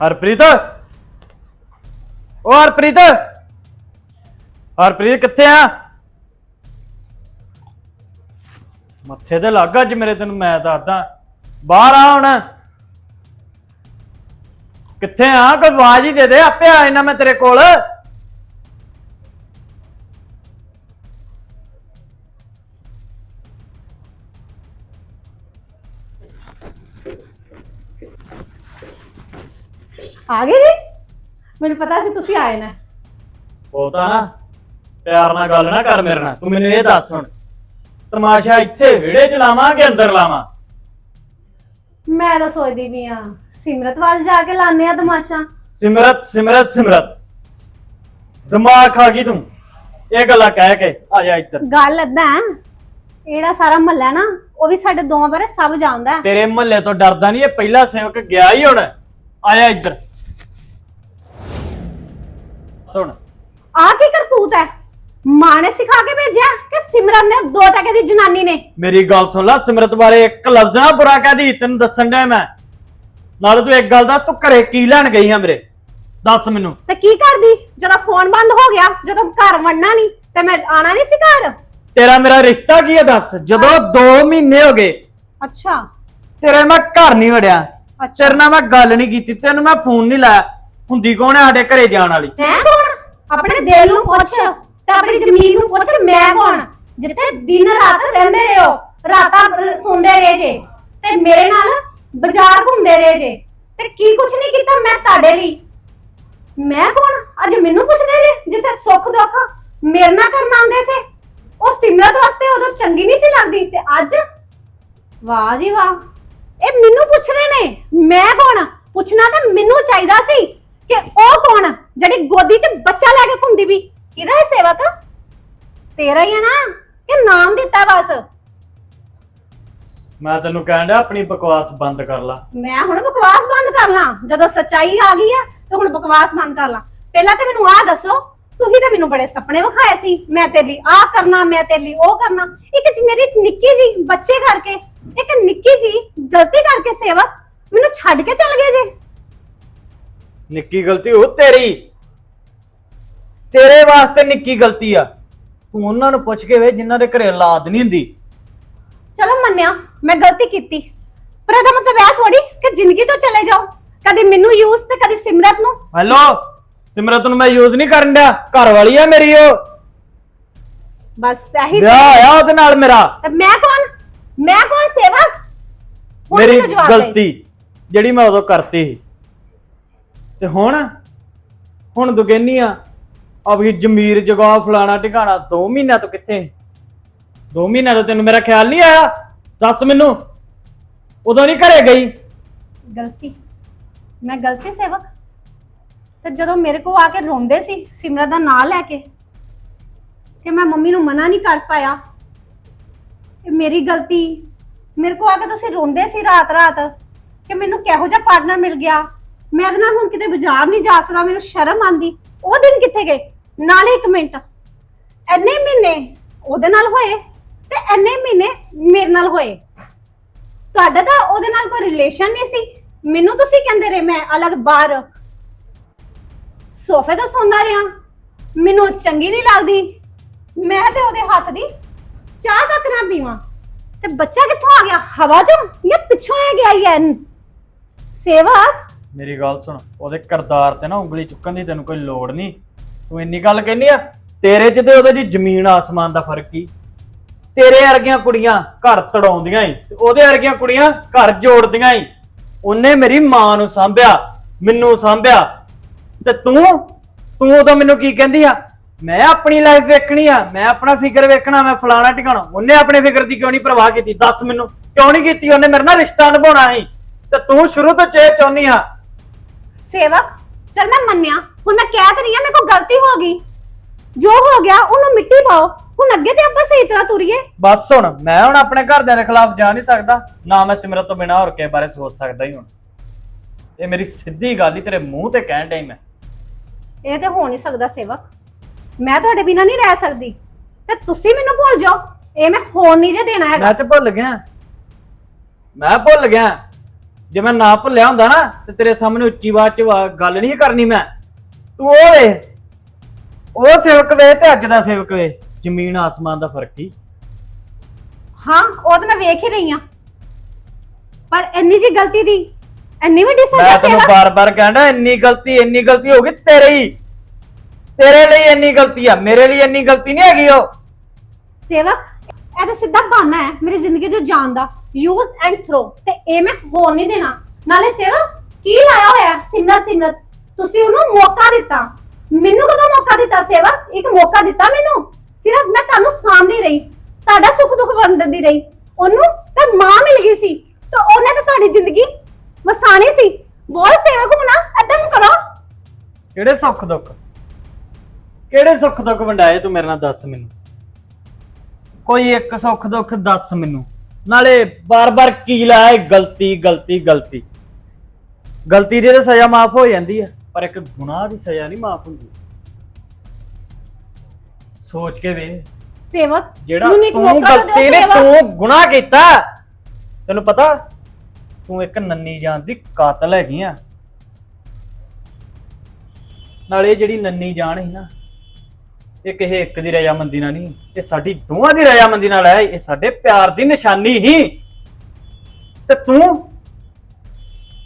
ਹਰਪ੍ਰੀਤ? ਓ ਹਰਪ੍ਰੀਤ! ਹਰਪ੍ਰੀਤ, ਕਿੱਥੇ ਆ? ਮੱਥੇ ਤੇ ਲੱਗ ਅੱਜ ਮੇਰੇ ਤੈਨੂੰ ਮੈਂ ਦੱਸਦਾ। ਬਾਹਰ ਆ ਹੁਣ। ਕਿੱਥੇ ਆ? ਕੋਈ ਆਵਾਜ਼ ਹੀ ਦੇ ਦੇ ਆਪੇ ਆ ਜਾਣਾ ਮੈਂ ਤੇਰੇ ਕੋਲ। ਆ ਗਏ ਜੀ? ਮੈਨੂੰ ਪਤਾ ਸੀ ਤੁਸੀਂ ਆਏ ਨਾ। ਉਹ ਤਾਂ ਨਾ ਪਿਆਰ ਨਾਲ ਗੱਲ ਨਾ ਕਰ ਮੇਰੇ ਨਾਲ ਤੂੰ ਮੈਨੂੰ ਇਹ ਦੱਸ ਹੁਣ। ਤਮਾਸ਼ਾ ਇੱਥੇ ਵਿਹੜੇ ਚ ਲਾਵਾਂ ਕਿ ਅੰਦਰ ਲਾਵਾਂ? ਮੈਂ ਤਾਂ ਸੋਚਦੀ ਵੀ ਆ ਸਿਮਰਤ ਵੱਲ ਜਾ ਕੇ ਲਾਣੇ ਆ ਤਮਾਸ਼ਾ। ਸਿਮਰਤ ਸਿਮਰਤ ਸਿਮਰਤ। ਦਿਮਾਗ ਖਾ ਗਈ ਤੂੰ। ਇਹ ਗੱਲਾਂ ਕਹਿ ਕੇ ਆ ਜਾ ਇੱਧਰ। ਗੱਲ ਏਦਾਂ ਹੈ, ਇਹੜਾ ਸਾਰਾ ਮਹੱਲਾ ਨਾ ਉਹ ਵੀ ਸਾਡੇ ਦੋਵਾਂ ਬਾਰੇ ਸਭ ਜਾਣਦਾ ਹੈ। ਤੇਰੇ ਮੁਹੱਲੇ ਤੋਂ ਡਰਦਾ ਨਹੀਂ ਇਹ ਪਹਿਲਾ ਸੇਵਕ ਗਿਆ ਹੀ ਹੁਣ। ਆ ਜਾ ਇੱਧਰ। ਸੁਣ। ਆ ਕੀ ਕਰਤੂਤ ਹੈ? ਮਾਂ ਨੇ ਸਿਖਾ ਕੇ ਭੇਜਿਆ ਕਿ ਸਿਮਰਨ ਨੇ ਦੋ ਟਕੇ ਦੀ ਜਨਾਨੀ ਨੇ। ਮੇਰੀ ਗੱਲ ਸੁਣ ਲੈ ਸਿਮਰਤ ਬਾਰੇ ਇੱਕ ਲਫ਼ਜ਼ ਨਾ ਬੁਰਾ ਕਹਿ ਤੈਨੂੰ ਦੱਸਣ ਡਿਆ ਮੈਂ। ਨਾਲੇ ਤੂੰ ਇੱਕ ਗੱਲ ਦਾ ਤੂੰ ਘਰੇ ਕੀ ਲੈਣ ਗਈ ਆ ਮੇਰੇ? ਦੱਸ ਮੈਨੂੰ। ਤੇ ਕੀ ਕਰਦੀ? ਜਦੋਂ ਫੋਨ ਬੰਦ ਹੋ ਗਿਆ ਜਦੋਂ ਘਰ ਵੜਨਾ ਨਹੀਂ ਤੇ ਮੈਂ ਆਣਾ ਨਹੀਂ ਸੀ ਘਰ? ਤੇਰਾ ਮੇਰਾ ਰਿਸ਼ਤਾ ਕੀ ਹੈ ਦੱਸ? ਜਦੋਂ 2 ਮਹੀਨੇ ਹੋ ਗਏ ਅੱਛਾ। ਤੇਰੇ ਮੈਂ ਘਰ ਨਹੀਂ ਵੜਿਆ। ਅੱਛਾ। ਤੇਰੇ ਨਾਲ ਮੈਂ ਗੱਲ ਨਹੀਂ ਕੀਤੀ ਤੈਨੂੰ ਮੈਂ ਫੋਨ ਨਹੀਂ ਲਾਇਆ। ਹੁੰਦੀ ਕੌਣ ਹੈ ਸਾਡੇ ਘਰੇ ਜਾਣ ਵਾਲੀ? ਹੈ? ਕੌਣ ਆਪਣੇ ਦਿਲ ਨੂੰ ਪੁੱਛ, ਤੇ ਆਪਣੀ ਜ਼ਮੀਨ ਨੂੰ ਪੁੱਛ, ਮੈਂ ਕੌਣ? ਜਿੱਥੇ ਦਿਨ ਰਾਤ ਰਹਿੰਦੇ ਰਹੋ, ਰਾਤਾਂ ਰ- ਸੌਂਦੇ ਰਹੇ ਜੇ, ਤੇ ਮੇਰੇ ਨਾਲ ਬਾਜ਼ਾਰ ਘੁੰਮਦੇ ਰਹੇ ਜੇ, ਤੇ ਕੀ ਕੁਛ ਨਹੀਂ ਕੀਤਾ ਮੈਂ ਤੁਹਾਡੇ ਲਈ? ਮੈਂ ਕੌਣ? ਅੱਜ ਮੈਨੂੰ ਪੁੱਛਦੇ ਜੇ, ਜਿੱਥੇ ਸੁੱਖ ਦੁੱਖ ਮੇਰੇ ਨਾਲ ਕਰਨ ਆਉਂਦੇ ਸੀ? ਉਹ ਸਿਮਰਤ ਵਾਸਤੇ ਉਦੋਂ ਚੰਗੀ ਨਹੀਂ ਸੀ ਲੱਗਦੀ, ਤੇ ਅੱਜ? ਵਾਹ ਜੀ ਵਾਹ। ਇਹ ਮੈਨੂੰ ਪੁੱਛ ਰਹੇ ਨੇ, ਮੈਂ ਕੌਣ? ਪੁੱਛਣਾ ਤਾਂ ਮੈਨੂੰ ਚਾਹੀਦਾ ਸੀ। ਕਿ ਉਹ ਕੌਣ ਜਿਹੜੀ ਗੋਦੀ 'ਚ ਬੱਚਾ ਲੈ ਕੇ ਘੁੰਮਦੀ ਵੀ ਕਿਹਦਾ ਹੈ ਸੇਵਕ ਤੇਰਾ ਹੀ ਹੈ ਨਾ। ਕਿ ਨਾਮ ਦਿੱਤਾ ਬਸ। ਮੈਂ ਤੈਨੂੰ ਕਹਿਣ ਡਿਆ ਆਪਣੀ ਬਕਵਾਸ ਬੰਦ ਕਰ ਲਾ। ਮੈਂ ਹੁਣ ਬਕਵਾਸ ਬੰਦ ਕਰ ਲਾਂ। ਜਦੋਂ ਸੱਚਾਈ ਆ ਗਈ ਆ ਤੇ ਹੁਣ ਬਕਵਾਸ ਬੰਦ ਕਰ ਲਾਂ। ਪਹਿਲਾਂ ਤੇ ਮੈਨੂੰ ਆਹ ਦੱਸੋ ਤੁਸੀਂ ਤਾਂ ਮੈਨੂੰ ਬੜੇ ਸੁਪਨੇ ਵਿਖਾਏ ਸੀ। ਮੈਂ ਤੇਰੇ ਲਈ ਆਹ ਕਰਨਾ ਮੈਂ ਤੇਰੇ ਲਈ ਉਹ ਕਰਨਾ। ਇੱਕ ਜੀ ਮੇਰੀ ਨਿੱਕੀ ਜੀ ਬੱਚੇ ਕਰਕੇ ਇੱਕ ਨਿੱਕੀ ਜੀ ਗਲਤੀ ਕਰਕੇ ਸੇਵਕ ਮੈਨੂੰ ਛੱਡ ਕੇ ਚਲ ਗਏ ਜੇ। ਨਿੱਕੀ ਗਲਤੀ ਹੋ ਤੇਰੀ। ਤੇਰੇ ਵਾਸਤੇ ਨਿੱਕੀ ਗਲਤੀ ਆ। ਤੂੰ ਉਹਨਾਂ ਨੂੰ ਪੁੱਛ ਕੇ ਵੇ ਜਿਨ੍ਹਾਂ ਦੇ ਘਰੇ ਔਲਾਦ ਨਹੀਂ ਹੁੰਦੀ। ਚਲੋ ਮੰਨਿਆ ਮੈਂ ਗਲਤੀ ਕੀਤੀ। ਪਰ ਇਹਦਾ ਮਤਲਬ ਇਹ ਥੋੜੀ ਕਿ ਜ਼ਿੰਦਗੀ ਤੋਂ ਚਲੇ ਜਾਓ। ਕਦੀ ਮੈਨੂੰ ਯੂਜ਼ ਤੇ ਕਦੀ ਸਿਮਰਤ ਨੂੰ। ਹੈਲੋ ਸਿਮਰਤ ਨੂੰ ਮੈਂ ਯੂਜ਼ ਨਹੀਂ ਕਰਨ ਡਿਆ। ਘਰ ਵਾਲੀ ਆ ਮੇਰੀ ਉਹ। ਬਸ ਇਹੀ ਵਿਆਹ ਆ ਉਹਦੇ ਨਾਲ ਮੇਰਾ। ਤੇ ਮੈਂ ਕੌਣ? ਮੈਂ ਕੌਣ ਸੇਵਕ? ਹੁਣ ਮੇਰੀ ਮੈਨੂੰ ਜਵਾਬ ਦੇ। ਗਲਤੀ ਜਿਹੜੀ ਮੈਂ ਉਦੋਂ ਕਰਤੀ ਸੀ। ਤੇ ਹੁਣ? ਹੁਣ ਤੂੰ ਕਹਿੰਨੀ ਆ ਅਭੀ ਜਮੀਰ ਜਗਾ ਫਲਾਣਾ ਟਿਕਾਣਾ 2 ਮਹੀਨਿਆਂ ਤੋਂ ਕਿੱਥੇ? 2 ਮਹੀਨਿਆਂ ਤੋਂ ਤੈਨੂੰ ਮੇਰਾ ਖਿਆਲ ਨਹੀਂ ਆਇਆ? ਦੱਸ ਮੈਨੂੰ। ਉਦੋਂ ਨਹੀਂ ਘਰੇ ਗਈ? ਗਲਤੀ। ਮੈਂ ਗਲਤੀ ਸੇਵਕ। ਤੇ ਜਦੋਂ ਮੇਰੇ ਕੋ ਆ ਕੇ ਰੋਂਦੇ ਸੀ ਸਿਮਰਤ ਦਾ ਨਾਂ ਲੈ ਕੇ ਕਿ ਮੈਂ ਮੰਮੀ ਨੂੰ ਮਨਾ ਨਹੀਂ ਕਰ ਪਾਇਆ। ਇਹ ਮੇਰੀ ਗਲਤੀ। ਮੇਰੇ ਕੋ ਆ ਕੇ ਤੁਸੀਂ ਰੋਂਦੇ ਸੀ ਰਾਤ ਰਾਤ ਕਿ ਮੈਨੂੰ ਕਿਹੋ ਜਿਹਾ ਪਾਰਟਨਰ ਮਿਲ ਗਿਆ? ਮੈਂ ਇਹਦੇ ਨਾਲ ਹੁਣ ਕਿਤੇ ਬਾਜ਼ਾਰ ਨਹੀਂ ਜਾ ਸਕਦਾ, ਮੈਨੂੰ ਸ਼ਰਮ ਆਂਦੀ ਉਹ ਦਿਨ ਕਿੱਥੇ ਗਏ? ਨਾਲੇ ਇੱਕ ਮਿੰਟ। ਐਨੇ ਮਹੀਨੇ ਉਹਦੇ ਨਾਲ ਹੋਏ ਤੇ ਐਨੇ ਮਹੀਨੇ ਮੇਰੇ ਨਾਲ ਹੋਏ। ਤੁਹਾਡਾ ਤਾਂ ਉਹਦੇ ਨਾਲ ਕੋਈ ਰਿਲੇਸ਼ਨ ਨਹੀਂ ਸੀ। ਮੈਨੂੰ ਤੁਸੀਂ ਕਹਿੰਦੇ ਰਹੇ, ਮੈਂ ਅਲੱਗ ਬਾਹਰ। ਸੋਫੇ ਤੇ ਸੌਂਦਾ ਰਿਹਾ। ਮੈਨੂੰ ਉਹ ਚੰਗੀ ਨਹੀਂ ਲੱਗਦੀ। ਮੈਂ ਤੇ ਉਹਦੇ ਹੱਥ ਦੀ ਚਾਹ ਤੱਕ ਨਾ ਪੀਵਾਂ। ਤੇ ਬੱਚਾ ਕਿੱਥੋਂ ਆ ਗਿਆ? ਹਵਾ ਚੋਂ ਜਾਂ ਪਿੱਛੋਂ ਆ ਗਿਆ ਹੀ ਐ ਸੇਵਕ ਮੇਰੀ ਗੱਲ ਸੁਣ, ਉਹਦੇ ਕਰਦਾਰ ਤੇ ਨਾ ਉਂਗਲੀ ਚੁੱਕਣ ਦੀ ਤੈਨੂੰ ਕੋਈ ਲੋੜ ਨਹੀਂ। ਤੂੰ ਇੰਨੀ ਗੱਲ ਕਹਿੰਨੀ ਆ, ਤੇਰੇ ਚ ਤੇ ਉਹਦੇ ਚ ਜ਼ਮੀਨ ਆਸਮਾਨ ਦਾ ਫ਼ਰਕ ਕੀ ਤੇਰੇ ਵਰਗੀਆਂ ਕੁੜੀਆਂ ਘਰ ਤੜਾਉਂਦੀਆਂ ਈ, ਤੇ ਉਹਦੇ ਵਰਗੀਆਂ ਕੁੜੀਆਂ ਘਰ ਜੋੜਦੀਆਂ ਈ। ਉਹਨੇ ਮੇਰੀ ਮਾਂ ਨੂੰ ਸਾਂਭਿਆ, ਮੈਨੂੰ ਸਾਂਭਿਆ। ਤੇ ਤੂੰ ਤੂੰ ਉਦੋਂ ਮੈਨੂੰ ਕੀ ਕਹਿੰਦੀ ਆ? ਮੈਂ ਆਪਣੀ ਲਾਈਫ ਵੇਖਣੀ ਆ, ਮੈਂ ਆਪਣਾ ਫਿਕਰ ਵੇਖਣਾ, ਮੈਂ ਫਲਾਣਾ ਟਿਕਾਣਾ। ਉਹਨੇ ਆਪਣੇ ਫਿਕਰ ਦੀ ਕਿਉਂ ਨਹੀਂ ਪਰਵਾਹ ਕੀਤੀ? ਦੱਸ ਮੈਨੂੰ, ਕਿਉਂ ਨਹੀਂ ਕੀਤੀ? ਉਹਨੇ ਮੇਰੇ ਨਾਲ ਰਿਸ਼ਤਾ ਨਿਭਾਉਣਾ ਸੀ। ਤੇ ਤੂੰ ਸ਼ੁਰੂ ਤੋਂ ਚੇ ਚਾਹੁੰਦੀ ਆ ਸੇਵਕ ਚਲ ਮੈਂ ਮੰਨਿਆ ਹੁਣ ਮੈਂ ਕਹਿ ਤੇ ਰਹੀ ਆ ਮੇਰੇ ਕੋਲ ਗਲਤੀ ਹੋ ਗਈ। ਜੋ ਹੋ ਗਿਆ ਉਹਨੂੰ ਮਿੱਟੀ ਪਾਓ ਹੁਣ ਅੱਗੇ ਤੇ ਆਪਾਂ ਸਹੀ ਤਰ੍ਹਾਂ ਤੁਰੀਏ। ਬਸ ਹੁਣ ਮੈਂ ਹੁਣ ਆਪਣੇ ਘਰਦਿਆਂ ਦੇ ਖਿਲਾਫ ਜਾ ਨਹੀਂ ਸਕਦਾ ਨਾ ਮੈਂ ਸਿਮਰਤ ਤੋਂ ਬਿਨਾ ਹੋਰ ਕਿਸੇ ਬਾਰੇ ਸੋਚ ਸਕਦਾ ਹੀ ਹੁਣ। ਇਹ ਮੇਰੀ ਸਿੱਧੀ ਗੱਲ ਹੀ ਤੇਰੇ ਮੂੰਹ ਤੇ ਕਹਿਣ ਡਈ ਮੈਂ। ਇਹ ਤੇ ਹੋ ਨਹੀਂ ਸਕਦਾ ਸੇਵਕ। ਮੈਂ ਤੁਹਾਡੇ ਬਿਨਾ ਨਹੀਂ ਰਹਿ ਸਕਦੀ। ਤੇ ਤੁਸੀਂ ਮੈਨੂੰ ਭੁੱਲ ਜਾਓ। ਇਹ ਮੈਂ ਹੋਣ ਨਹੀਂ ਜੇ ਦੇਣਾ ਹੈਗਾ। ਮੈਂ ਤੇ ਭੁੱਲ ਗਿਆ। ਮੈਂ ਭੁੱਲ ਗਿਆ। ਜੇ ਮੈਂ ਨਾ ਭੁੱਲਿਆ ਹੁੰਦਾ ਨਾ ਤੇ ਤੇਰੇ ਸਾਹਮਣੇ ਉੱਚੀ ਆਵਾਜ਼ 'ਚ ਵਾ- ਗੱਲ ਨਹੀਂ ਕਰਨੀ ਮੈਂ। ਤੂੰ ਉਹ ਵੇ। ਉਹ ਸੇਵਕ ਵੇ ਤੇ ਅੱਜ ਦਾ ਸੇਵਕ ਵੇ। ਜ਼ਮੀਨ ਆਸਮਾਨ ਦਾ ਫ਼ਰਕ ਹੀ ਹਾਂ ਉਹ ਤਾਂ ਮੈਂ ਵੇਖ ਹੀ ਰਹੀ ਆ ਪਰ ਇੰਨੀ ਜੀ ਗਲਤੀ ਦੀ ਇੰਨੀ ਵੱਡੀ ਮੈਂ ਸਜ਼ਾ ਤੈਨੂੰ ਸੇਵਕ ਬਾਰ-ਬਾਰ ਕਹਿੰਦਾ ਇੰਨੀ ਗਲਤੀ ਇੰਨੀ ਗਲਤੀ ਹੋ ਗਈ ਤੇਰੇ ਹੀ। ਤੇਰੇ ਲਈ ਇੰਨੀ ਗਲਤੀ ਆ ਮੇਰੇ ਲਈ ਇੰਨੀ ਗਲਤੀ ਨਹੀਂ ਹੈਗੀ ਉਹ। ਸੇਵਕ ਇਹ ਤਾਂ ਸਿੱਧਾ ਬਹਾਨਾ ਹੈ ਮੇਰੀ ਜ਼ਿੰਦਗੀ ਚੋਂ ਜਾਣ ਦਾ। ਯੂਜ਼ ਐਂਡ ਥਰੋ ਤੇ ਇਹ ਮੈਂ ਹੋਣ ਨਹੀਂ ਦੇਣਾ। ਨਾਲੇ ਸੇਵਕ ਕੀ ਲਾਇਆ ਹੋਇਆ ਸਿਮਰਤ ਸਿਮਰਤ, ਤੁਸੀਂ ਉਹਨੂੰ ਮੌਕਾ ਦਿੱਤਾ। ਮੈਨੂੰ ਕਦੋਂ ਮੌਕਾ ਦਿੱਤਾ ਸੇਵਕ ਇੱਕ ਮੌਕਾ ਦਿੱਤਾ ਮੈਨੂੰ। ਸਿਰਫ ਮੈਂ ਤੁਹਾਨੂੰ ਸਾਹਮਣੇ ਰਹੀ। ਤੁਹਾਡਾ ਸੁੱਖ ਦੁੱਖ ਵੰਡਦੀ ਰਹੀ। ਉਹਨੂੰ ਤਾਂ ਮਾਂ ਮਿਲ ਗਈ ਸੀ। ਤਾਂ ਉਹਨੇ ਤਾਂ ਤੁਹਾਡੀ ਜ਼ਿੰਦਗੀ ਵਸਾਣੀ ਸੀ। ਬੋਲ ਸੇਵਕ ਹੋਣਾ ਏਦਾਂ ਨੂੰ ਕਰੋ। ਕਿਹੜੇ ਸੁੱਖ ਦੁੱਖ ਕਿਹੜੇ ਸੁੱਖ ਦੁੱਖ ਵੰਡਾਏ ਤੂੰ ਮੇਰੇ ਨਾਲ ਦੱਸ ਮੈਨੂੰ? ਕੋਈ ਇੱਕ ਸੁੱਖ ਦੁੱਖ ਦੱਸ ਮੈਨੂੰ। ਨਾਲੇ ਬਾਰ-ਬਾਰ ਕੀ ਲਾਇਆ ਗਲਤੀ ਗਲਤੀ ਗਲਤੀ। ਗਲਤੀ ਦੀ ਤਾਂ ਸਜ਼ਾ ਮਾਫ ਹੋ ਜਾਂਦੀ ਹੈ ਪਰ ਇੱਕ ਗੁਨਾਹ ਦੀ ਸਜ਼ਾ ਨਹੀਂ ਮਾਫ ਹੁੰਦੀ। ਸੋਚ ਕੇ ਵੇ ਸੇਵਕ ਜਿਹੜਾ ਮੈਨੂੰ ਇੱਕ ਤੂੰ ਮੌਕਾ ਤਾਂ ਗਲਤੀ ਨੇ ਸੇਵਕ। ਤੂੰ ਗੁਨਾਹ ਕੀਤਾ ਤੈਨੂੰ ਪਤਾ ਤੂੰ ਇੱਕ ਨੰਨੀ ਜਾਨ ਦੀ ਕਾਤਲ ਹੈਗੀ ਆ। ਨਾਲੇ ਇਹ ਜਿਹੜੀ ਨੰਨੀ ਜਾਨ ਸੀ ਨਾ ਇਹ ਕਿਸੇ ਇੱਕ ਦੀ ਰਜਾਮੰਦੀ ਨਾਲ ਨਹੀਂ ਇਹ ਸਾਡੀ ਦੋਵਾਂ ਦੀ ਰਜਾਮੰਦੀ ਨਾਲ ਹੈ ਇਹ ਸਾਡੇ ਪਿਆਰ ਦੀ ਨਿਸ਼ਾਨੀ ਹੀ। ਤੇ ਤੂੰ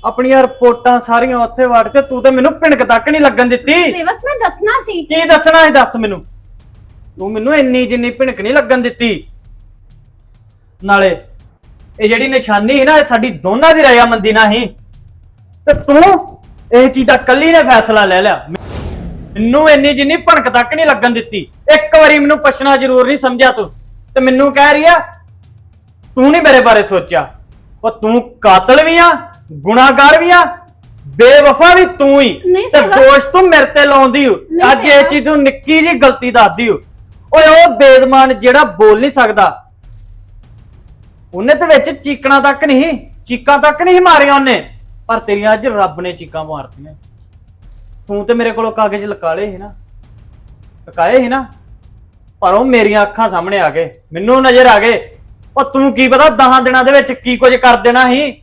ਆਪਣੀਆਂ ਰਿਪੋਰਟਾਂ ਸਾਰੀਆਂ ਉੱਥੇ ਵੜ ਕੇ ਤੂੰ ਤੇ ਮੈਨੂੰ ਭਿਣਕ ਤੱਕ ਨਹੀਂ ਲੱਗਣ ਦਿੱਤੀ। ਸੇਵਕ ਮੈਂ ਦੱਸਣਾ ਸੀ। ਕੀ ਦੱਸਣਾ ਹੈ ਦੱਸ ਮੈਨੂੰ। ਤੂੰ ਮੈਨੂੰ ਇੰਨੀ ਜਿੰਨੀ ਭਿਣਕ ਨਹੀਂ ਲੱਗਣ ਦਿੱਤੀ। ਨਾਲੇ ਇਹ ਜਿਹੜੀ ਨਿਸ਼ਾਨੀ ਹੈ ਨਾ ਇਹ ਸਾਡੀ ਦੋਨਾਂ ਦੀ ਰਜਾਮੰਦੀ ਨਾਲ ਹੀ। ਤੇ ਤੂੰ ਇਹ ਚੀਜ਼ ਦਾ ਕੱਲੀ ਨੇ ਫੈਸਲਾ ਲੈ ਲਿਆ। ਮੈਨੂੰ ਇੰਨੀ ਜਿੰਨੀ ਭਣਕ ਤੱਕ ਨਹੀਂ ਲੱਗਣ ਦਿੱਤੀ। ਇੱਕ ਵਾਰੀ ਮੈਨੂੰ ਪੁੱਛਣਾ ਜ਼ਰੂਰ ਨਹੀਂ ਸਮਝਿਆ ਤੂੰ। ਤੇ ਮੈਨੂੰ ਕਹਿ ਰਹੀ ਆ ਤੂੰ ਨਹੀਂ ਮੇਰੇ ਬਾਰੇ ਸੋਚਿਆ। ਉਹ ਤੂੰ ਕਾਤਲ ਵੀ ਆ ਗੁਨਾਹਗਾਰ ਵੀ ਆ ਬੇਵਫਾ ਵੀ ਤੂੰ ਹੀ। ਨਹੀਂ ਤੇ। ਦੋਸ਼ ਤੂੰ ਮੇਰੇ ਤੇ ਲਾਉਂਦੀ ਹੋ ਨਹੀਂ ਅੱਜ ਇਹ। ਚੀਜ਼ ਤੂੰ ਨਿੱਕੀ ਜੀ ਗਲਤੀ ਦੱਸਦੀ ਹੋ ਓਏ ਉਹ ਬੇਦਮਾਨ ਜਿਹੜਾ ਬੋਲ ਨਹੀਂ ਸਕਦਾ। ਉਹਨੇ ਤੇ ਵਿੱਚ ਚੀਕਣਾ ਤੱਕ ਨਹੀਂ ਚੀਕਾਂ ਤੱਕ ਨਹੀਂ ਮਾਰੀਆਂ ਉਹਨੇ। ਪਰ ਤੇਰੀਆਂ ਅੱਜ ਰੱਬ ਨੇ ਚੀਕਾਂ ਮਾਰਤੀਆਂ। ਤੂੰ ਤੇ ਮੇਰੇ ਕੋਲੋਂ ਕਾਗਜ਼ ਲਕਾਲੇ ਸੀ ਨਾ। ਲਕਾਏ ਸੀ ਨਾ। ਪਰ ਉਹ ਮੇਰੀਆਂ ਅੱਖਾਂ ਸਾਹਮਣੇ ਆ ਗਏ। ਮੈਨੂੰ ਨਜ਼ਰ ਆ ਗਏ। ਉਹ ਤੂੰ ਕੀ ਪਤਾ 10 ਦਿਨਾਂ ਦੇ ਵਿੱਚ ਕੀ ਕੁਝ ਕਰ ਦੇਣਾ ਸੀ।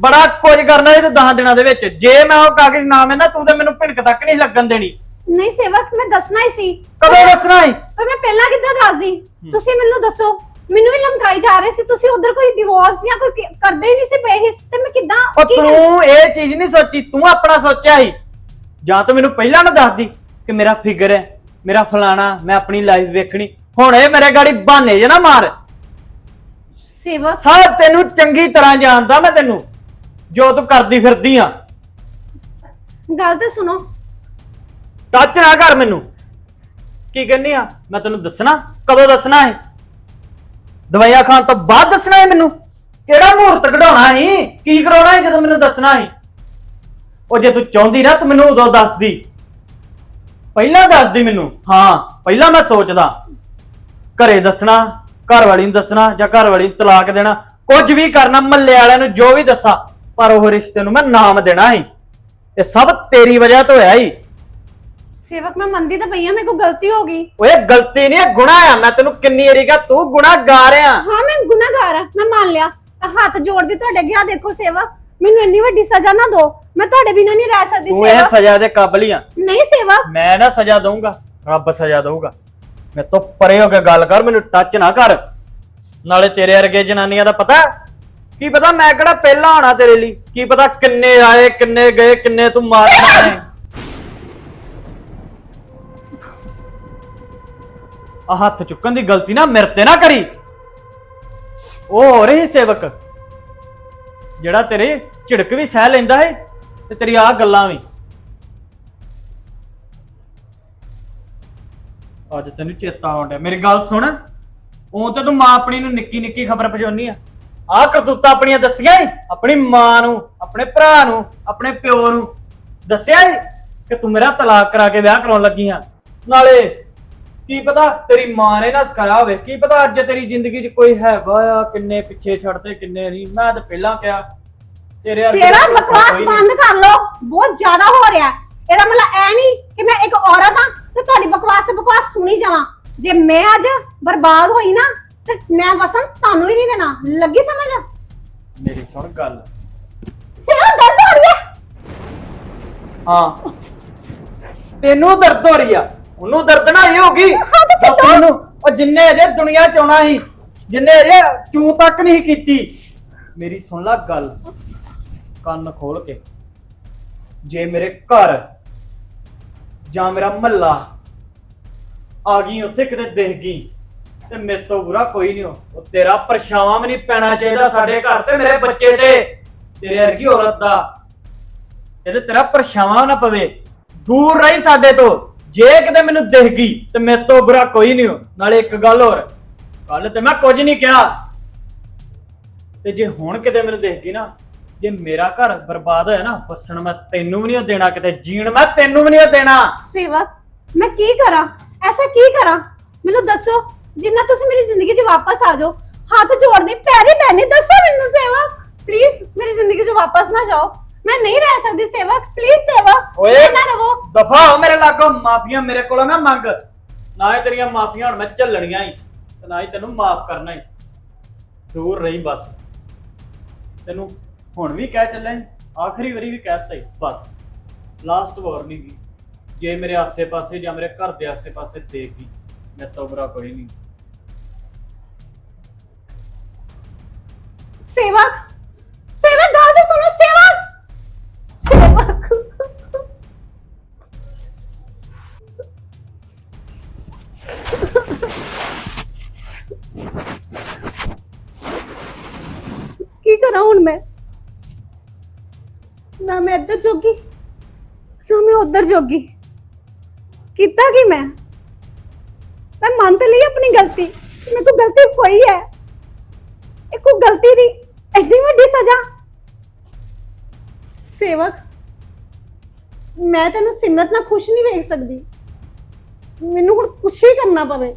ਬੜਾ ਕੁਝ ਕਰਨਾ ਸੀ ਤੂੰ 10 ਦਿਨਾਂ ਦੇ ਵਿੱਚ। ਜੇ ਮੈਂ ਉਹ ਕਾਗਜ਼ ਨਾ ਮੈਂ ਨਾ ਤੂੰ ਤੇ ਮੈਨੂੰ ਭਿਣਕ ਤੱਕ ਨਹੀਂ ਲੱਗਣ ਦੇਣੀ। ਨਹੀਂ ਸੇਵਕ ਮੈਂ ਦੱਸਣਾ ਹੀ ਸੀ। ਕਦੋਂ ਦੱਸਣਾ ਸੀ? ਪਰ ਮੈਂ ਪਹਿਲਾਂ ਕਿੱਦਾਂ ਦੱਸਦੀ? ਤੁਸੀਂ ਮੈਨੂੰ ਦੱਸੋ। ਮੈਨੂੰ ਹੀ ਲਮਕਾਈ ਜਾ ਰਹੇ ਸੀ। ਤੁਸੀਂ ਉਧਰ ਕੋਈ ਡਿਵੋਰਸ ਜਾਂ ਕੋਈ ਕਰਦੇ ਹੀ ਨਹੀਂ ਸੀ ਪਏ ਤੇ ਮੈਂ ਕਿੱਦਾਂ ਉਹ ਤੂੰ ਇਹ ਚੀਜ਼ ਨਹੀਂ ਸੋਚੀ। ਤੂੰ ਆਪਣਾ ਸੋਚਿਆ ਸੀ। ਜਾਂ ਤੂੰ ਮੈਨੂੰ ਪਹਿਲਾਂ ਨਾ ਦੱਸਦੀ ਕਿ ਮੇਰਾ ਫਿਗਰ ਹੈ ਮੇਰਾ ਫਲਾਣਾ ਮੈਂ ਆਪਣੀ ਲਾਈਫ ਵੇਖਣੀ। ਹੁਣ ਇਹ ਮੇਰੇ ਗਾੜੀ ਬਹਾਨੇ ਜੇ ਨਾ ਮਾਰ। ਸੇਵਕ ਸਭ ਤੈਨੂੰ ਚੰਗੀ ਤਰ੍ਹਾਂ ਜਾਣਦਾ ਮੈਂ ਤੈਨੂੰ ਜੋ ਤੂੰ ਕਰਦੀ ਫਿਰਦੀ ਆ। ਗੱਲ ਤੇ ਸੁਣੋ। ਟੱਚ ਨਾ ਕਰ ਮੈਨੂੰ। ਕੀ ਕਹਿੰਨੀ ਆ? ਮੈਂ ਤੈਨੂੰ ਦੱਸਣਾ ਕਦੋਂ ਦੱਸਣਾ ਹੈ ਦਵਾਈਆਂ ਖਾਣ ਤੋਂ ਬਾਅਦ ਦੱਸਣਾ ਹੈ ਮੈਨੂੰ। ਕਿਹੜਾ ਮਹੂਰਤ ਕਢਾਉਣਾ ਸੀ ਕੀ ਕਰਾਉਣਾ ਹੈ ਜਦੋਂ ਮੈਨੂੰ ਦੱਸਣਾ ਸੀ ਉਹ ਜੇ ਤੂੰ ਚਾਹੁੰਦੀ ਨਾ ਤੂੰ ਮੈਨੂੰ ਉਦੋਂ ਦੱਸਦੀ। ਪਹਿਲਾਂ ਦੱਸਦੀ ਮੈਨੂੰ। ਹਾਂ ਪਹਿਲਾਂ ਮੈਂ ਸੋਚਦਾ। ਘਰੇ ਦੱਸਣਾ ਘਰ ਵਾਲੀ ਨੂੰ ਦੱਸਣਾ ਜਾਂ ਘਰ ਵਾਲੀ ਨੂੰ ਤਲਾਕ ਦੇਣਾ ਕੁਝ ਵੀ ਕਰਨਾ ਮੱਲੇ ਵਾਲਿਆਂ ਨੂੰ ਜੋ ਵੀ ਦੱਸਾਂ ਪਰ ਉਹ ਰਿਸ਼ਤੇ ਨੂੰ ਮੈਂ ਨਾਮ ਦੇਣਾ ਸੀ। ਇਹ ਸਭ ਤੇਰੀ ਵਜ੍ਹਾ ਤੋਂ ਹੋਇਆ ਹੀ ਸੇਵਕ ਮੈਂ ਮੰਨਦੀ ਤਾਂ ਪਈ ਆ ਮੇਰੇ ਕੋਲ ਗਲਤੀ ਹੋ ਗਈ। ਓਏ ਗਲਤੀ ਨਹੀਂ ਹੈ ਗੁਨਾਹ ਆ। ਮੈਂ ਤੈਨੂੰ ਕਿੰਨੀ ਵਾਰੀ ਕਿਹਾ ਤੂੰ ਗੁਨਾਹ ਗਾ ਰਿਹਾ ਹਾਂ ਮੈਂ ਗੁਨਾਹਗਾਰ ਆ। ਮੈਂ ਮੰਨ ਲਿਆ। ਤਾਂ ਹੱਥ ਜੋੜਦੀ ਤੁਹਾਡੇ ਅੱਗੇ ਆ ਦੇਖੋ ਸੇਵਕ ਮੈਨੂੰ ਇੰਨੀ ਵੱਡੀ ਸਜ਼ਾ ਨਾ ਦਿਓ। ਮੈਂ ਤੁਹਾਡੇ ਬਿਨਾਂ ਨਹੀਂ ਰਹਿ ਸਕਦੀ ਤੂੰ ਇਹ ਸਜ਼ਾ ਦੇ ਕਾਬਲ ਹੀ ਆ। ਨਹੀਂ ਸੇਵਕ ਮੈਂ ਨਾ ਸਜ਼ਾ ਦਊਂਗਾ ਰੱਬ ਸਜ਼ਾ ਦਊਗਾ। ਮੈਂ ਤੋਂ ਪਰੇ ਹੋ ਕੇ ਗੱਲ ਕਰ ਮੈਨੂੰ ਟੱਚ ਨਾ ਕਰ। ਨਾਲੇ ਤੇਰੇ ਵਰਗੇ ਜਨਾਨੀਆਂ ਦਾ ਪਤਾ? ਕੀ ਪਤਾ ਮੈਂ ਕਿਹੜਾ ਪਹਿਲਾਂ ਆਣਾ ਤੇਰੇ ਲਈ? ਕੀ ਪਤਾ ਕਿੰਨੇ ਆਏ ਕਿੰਨੇ ਗਏ ਕਿੰਨੇ ਤੂੰ ਮਾਰਨਾ ਹੈ? ਆ ਹੱਥ ਚੁੱਕਣ ਦੀ ਗਲਤੀ ਨਾ ਮੇਰੇ ਤੇ ਨਾ ਕਰੀ। ਉਹ ਹੋ ਰਹੀ ਸੇਵਕ। ਜਿਹੜਾ ਤੇਰੇ ਝਿੜਕ ਵੀ ਸਹਿ ਲੈਂਦਾ ਹੈ ਤੇ ਤੇਰੀ ਆ ਗੱਲਾਂ ਵੀ। ਅੱਜ ਤੈਨੂੰ ਚੇਤਾ ਆਉਂਦਾ ਮੇਰੀ ਗੱਲ ਸੁਣ। ਉਹ ਤੇ ਤੂੰ ਮਾਂ ਆਪਣੀ ਨੂੰ ਨਿੱਕੀ ਨਿੱਕੀ ਖਬਰ ਪਹੁੰਚਾਉਣੀ ਆ। ਆਹ ਕਰਤੂਤਾਂ ਆਪਣੀਆਂ ਦੱਸੀਆਂ ਈ। ਆਪਣੀ ਮਾਂ ਨੂੰ, ਆਪਣੇ ਭਰਾ ਨੂੰ, ਆਪਣੇ ਪਿਓ ਨੂੰ। ਦੱਸਿਆ ਈ ਕਿ ਤੂੰ ਮੇਰਾ ਤਲਾਕ ਕਰਾ ਕੇ ਵਿਆਹ ਕਰਾਉਣ ਲੱਗੀ ਆ। ਨਾਲੇ ਕੀ ਪਤਾ ਤੇਰੀ ਮਾਂ ਨੇ ਨਾ ਸਿਖਾਇਆ ਹੋਵੇ। ਕੀ ਪਤਾ ਅੱਜ ਤੇਰੀ ਜ਼ਿੰਦਗੀ 'ਚ ਕੋਈ ਹੈਗਾ ਆ, ਕਿੰਨੇ ਪਿੱਛੇ ਛੱਡਦੇ ਕਿੰਨੇ ਨਹੀਂ। ਮੈਂ ਤਾਂ ਪਹਿਲਾਂ ਕਿਹਾ ਤੇਰੇ ਵਰਗੇ ਬਕਵਾਸ। ਬੰਦ ਕਰ ਲਓ। ਬਹੁਤ ਜ਼ਿਆਦਾ ਹੋ ਰਿਹਾ। ਹੈ। ਇਹਦਾ ਮਤਲਬ ਐ ਨਹੀਂ ਕਿ ਮੈਂ ਇੱਕ ਔਰਤ ਹਾਂ ਤੇ ਤੁਹਾਡੀ ਬਕਵਾਸ ਤੇ ਬਕਵਾਸ ਸੁਣੀ ਜਾਵਾਂ। ਜੇ ਮੈਂ ਅੱਜ ਬਰਬਾਦ ਹੋਈ ਨਾ ਤੇ ਮੈਂ ਵਸਨ ਤੁਹਾਨੂੰ ਹੀ ਨਹੀਂ ਦੇਣਾ। ਲੱਗੀ ਸਮਝ? ਮੇਰੀ ਸੁਣ ਗੱਲ। ਹਾਂ ਤੈਨੂੰ ਦਰਦ ਹੋ ਰਹੀ ਆ। ਉਹਨੂੰ ਦਰਦ ਨਾ ਇਹ ਹੋਗੀ ਛੱਡੋ। ਨੂੰ ਉਹ ਜਿੰਨੇ ਅਜੇ ਦੁਨੀਆ ਚ ਆਉਣਾ ਸੀ ਜਿੰਨੇ ਅਜੇ ਚੂੰ ਤੱਕ ਨਹੀਂ ਕੀਤੀ। ਮੇਰੀ ਸੁਣ ਲੈ ਗੱਲ। ਕੰਨ ਖੋਲ ਕੇ। ਜੇ ਮੇਰੇ ਘਰ ਜਾਂ ਮੇਰਾ ਮਹੱਲਾ ਆ ਗਈ, ਉੱਥੇ ਕਿਤੇ ਦੇਖ ਗਈ, ਤੇ ਮੇਰੇ ਤੋਂ ਬੁਰਾ ਕੋਈ ਨਹੀਂ ਹੋ। ਉਹ ਤੇਰਾ ਪਰਛਾਵਾਂ ਵੀ ਨਹੀਂ ਪੈਣਾ ਚਾਹੀਦਾ ਸਾਡੇ ਘਰ ਤੇ, ਮੇਰੇ ਬੱਚੇ ਤੇ, ਤੇਰੇ ਵਰਗੀ ਔਰਤ ਦਾ। ਇਹਦੇ ਤੇਰਾ ਪਰਛਾਵਾਂ ਨਾ ਪਵੇ। ਦੂਰ ਰਹੀ ਸਾਡੇ ਤੋਂ। ਜੇ ਕਿਤੇ ਮੈਨੂੰ ਦਿਖ ਗਈ, ਤੇ ਮੇਰੇ ਤੋਂ ਬੁਰਾ ਕੋਈ ਨਹੀਂ ਹੋ। ਨਾਲੇ ਇੱਕ ਗੱਲ ਹੋਰ ਕੱਲ ਤੇ ਮੈਂ ਕੁਝ ਨਹੀਂ ਕਿਹਾ। ਤੇ ਜੇ ਹੁਣ ਕਿਤੇ ਮੈਨੂੰ ਦਿਖ ਗਈ ਨਾ ਜੇ ਮੇਰਾ ਘਰ ਬਰਬਾਦ ਹੋਇਆ ਨਾ ਵਸਣ ਮੈਂ ਤੈਨੂੰ ਵੀ ਨਹੀਂ ਦੇਣਾ ਕਿਤੇ ਜੀਣ ਮੈਂ ਤੈਨੂੰ ਵੀ ਨਹੀਂ ਦੇਣਾ। ਸੇਵਕ ਮੈਂ ਕੀ ਕਰਾਂ? ਐਸਾ ਕੀ ਕਰਾਂ? ਮੈਨੂੰ ਦੱਸੋ ਜਿੰਨਾ ਤੁਸੀਂ ਮੇਰੀ ਜ਼ਿੰਦਗੀ 'ਚ ਵਾਪਸ ਆ ਜਾਓ ਹੱਥ ਜੋੜਦੇ ਪੈਰੇ ਪੈਣੇ ਦੱਸੋ ਮੈਨੂੰ ਸੇਵਕ ਪਲੀਜ਼ ਮੇਰੀ ਜ਼ਿੰਦਗੀ 'ਚ ਵਾਪਸ ਨਾ ਜਾਓ। ਮੈਂ ਨਹੀਂ ਰਹਿ ਸਕਦੀ ਸੇਵਕ ਪਲੀਜ਼ ਸੇਵਕ ਓਏ ਨਾ ਰਹੋ। ਦਫਾ ਹੋ ਮੇਰੇ ਲਾਗੋਂ ਮਾਫੀਆਂ ਮੇਰੇ ਕੋਲੋਂ ਨਾ ਮੰਗ। ਨਾ ਹੀ ਤੇਰੀਆਂ ਮਾਫੀਆਂ ਹੁਣ ਮੈਂ ਝੱਲਣੀਆਂ ਹੀ ਤੇ ਨਾ ਹੀ ਤੈਨੂੰ ਮਾਫ ਕਰਨਾ ਹੀ ਦੂਰ ਰਹੀ ਬਸ। ਤੈਨੂੰ ਹੁਣ ਵੀ ਕਹਿ ਚੱਲਿਆ ਆਖਰੀ ਵਾਰੀ ਵੀ ਕਹਿ ਦਿੱਤਾ ਈ, ਬਸ। ਲਾਸਟ ਵਾਰਨਿੰਗ ਹੀ ਜੇ ਮੇਰੇ ਆਸੇ-ਪਾਸੇ ਜਾਂ ਮੇਰੇ ਘਰ ਦੇ ਆਸੇ-ਪਾਸੇ ਦੇਖ ਮੈਂ ਤਾਂ ਬੁਰਾ ਕੋਈ ਨਹੀਂ। ਸੇਵਕ! ਸੇਵਕ ਗੱਲ ਤਾਂ ਸੁਣੋ ਸੇਵਕ! ਸੇਵਕ! ਕੀ ਕਰਾਂ ਹੁਣ ਮੈਂ? ਨਾ ਮੈਂ ਇੱਧਰ ਜੋਗੀ, ਨਾ ਮੈਂ ਉੱਧਰ ਜੋਗੀ। ਕੀਤਾ ਕੀ ਮੈਂ? ਮੈਂ ਮੰਨ ਤੇ ਲਈ ਆਪਣੀ ਗਲਤੀ ਮੇਰੇ ਤੋਂ ਗਲਤੀ ਹੋਈ ਹੈ। ਇਹ ਕੋਈ ਗਲਤੀ ਦੀ ਐਡੀ ਵੱਡੀ ਸਜ਼ਾ? ਸੇਵਕ, ਮੈਂ ਤੈਨੂੰ ਸਿਮਰਤ ਨਾਲ ਖੁਸ਼ ਨਹੀਂ ਵੇਖ ਸਕਦੀ। ਮੈਨੂੰ ਹੁਣ ਕੁਛ ਹੀ ਕਰਨਾ ਪਵੇ।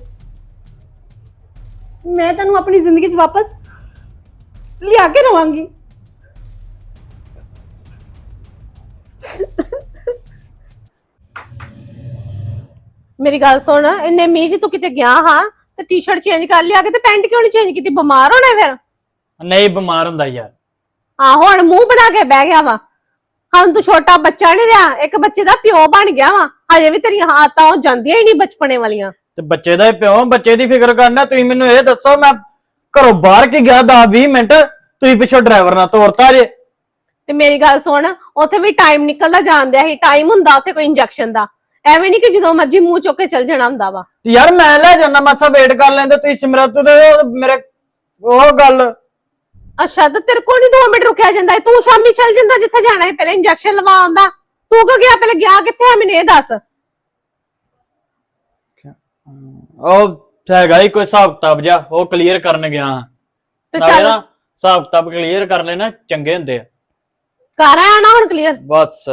ਮੈਂ ਤੈਨੂੰ ਆਪਣੀ ਜ਼ਿੰਦਗੀ 'ਚ ਵਾਪਸ ਲਿਆ ਕੇ ਰਵਾਂਗੀ। ਮੇਰੀ ਗੱਲ ਸੁਣ ਇੰਨੇ ਮੀਂਹ 'ਚ ਤੂੰ ਕਿਤੇ ਗਿਆ ਹਾਂ? ਤੇ ਟੀ-ਸ਼ਰਟ ਚੇਂਜ ਕਰ ਲਿਆ ਕੇ ਤੇ ਪੈਂਟ ਕਿਉਂ ਨਹੀਂ ਚੇਂਜ ਕੀਤੀ? ਬਿਮਾਰ ਹੋਣਾ ਫਿਰ? ਨਹੀਂ ਬਿਮਾਰ ਹੁੰਦਾ ਯਾਰ। ਹਾਂ ਹੁਣ ਮੂੰਹ ਬਣਾ ਕੇ ਬਹਿ ਗਿਆ ਵਾ। ਹਾਂ ਤੂੰ ਛੋਟਾ ਬੱਚਾ ਨਹੀਂ ਰਿਹਾ ਇੱਕ ਬੱਚੇ ਦਾ ਪਿਓ ਬਣ ਗਿਆ ਵਾ। ਹਜੇ ਵੀ ਤੇਰੀਆਂ ਆਦਤਾਂ ਉਹ ਜਾਂਦੀਆਂ ਹੀ ਨਹੀਂ ਬਚਪਨੇ ਵਾਲੀਆਂ। ਤੇ ਬੱਚੇ ਦਾ ਹੀ ਪਿਓ ਬੱਚੇ ਦੀ ਫਿਕਰ ਕਰਨਾ ਤੁਸੀਂ ਮੈਨੂੰ ਇਹ ਦੱਸੋ ਮੈਂ ਘਰੋਂ ਬਾਹਰ ਕੀ ਗਿਆ? 10 20 ਮਿੰਟ ਤੁਸੀਂ ਪਿੱਛੋਂ ਡਰਾਈਵਰ ਨਾਲ ਤੋਰਤਾ ਜੇ। ਤੇ ਮੇਰੀ ਗੱਲ ਸੁਣ ਉੱਥੇ ਵੀ ਟਾਈਮ ਨਿਕਲਦਾ ਜਾਂਦਿਆ ਸੀ ਟਾਈਮ ਹੁੰਦਾ ਉੱਥੇ ਕੋਈ ਇੰਜੈਕਸ਼ਨ ਦਾ। ਐਵੇਂ ਨਹੀਂ ਕਿ ਜਦੋਂ ਮਰਜ਼ੀ ਮੂੰਹ ਚੁੱਕ ਕੇ ਚੱਲ ਜਾਣਾ ਹੁੰਦਾ ਵਾ। ਯਾਰ ਮੈਂ ਲੈ ਜਾਣਾ ਮਾਸਾ ਵੇਟ ਕਰ ਲੈਂਦੇ ਤੁਸੀਂ ਸਿਮਰਤ ਦੇ ਉਹ ਮੇਰੇ ਉਹ ਗੱਲ। ਅੱਛਾ ਤੇ ਤੇਰੇ ਕੋਲ ਨਹੀਂ 2 ਮਿੰਟ ਰੁਕਿਆ ਜਾਂਦਾ ਸੀ? ਤੂੰ ਸ਼ਾਮੀ ਚੱਲ ਜਾਂਦਾ ਜਿੱਥੇ ਜਾਣਾ ਹੈ ਪਹਿਲੇ ਇੰਜੈਕਸ਼ਨ ਲਵਾ ਆਉਂਦਾ ਤੂੰ ਕਿਉਂ ਗਿਆ ਪਹਿਲੇ ਗਿਆ ਕਿੱਥੇ ਮੈਨੂੰ ਇਹ ਦੱਸ। ਉਹ ਹੈਗਾ ਹੀ ਕੋਈ ਹਿਸਾਬ ਕਿਤਾਬ ਜਿਹਾ ਉਹ ਕਲੀਅਰ ਕਰਨ ਗਿਆ। ਹਾਂ। ਤੇ ਨਾਲੇ ਚੱਲ। ਨਾ ਹਿਸਾਬ ਕਿਤਾਬ ਕਲੀਅਰ ਕਰ ਲੈਣਾ ਚੰਗੇ ਹੁੰਦੇ ਆ। ਕਰ ਆਇਆ ਨਾ ਹੁਣ ਕਲੀਅਰ ਬਸ।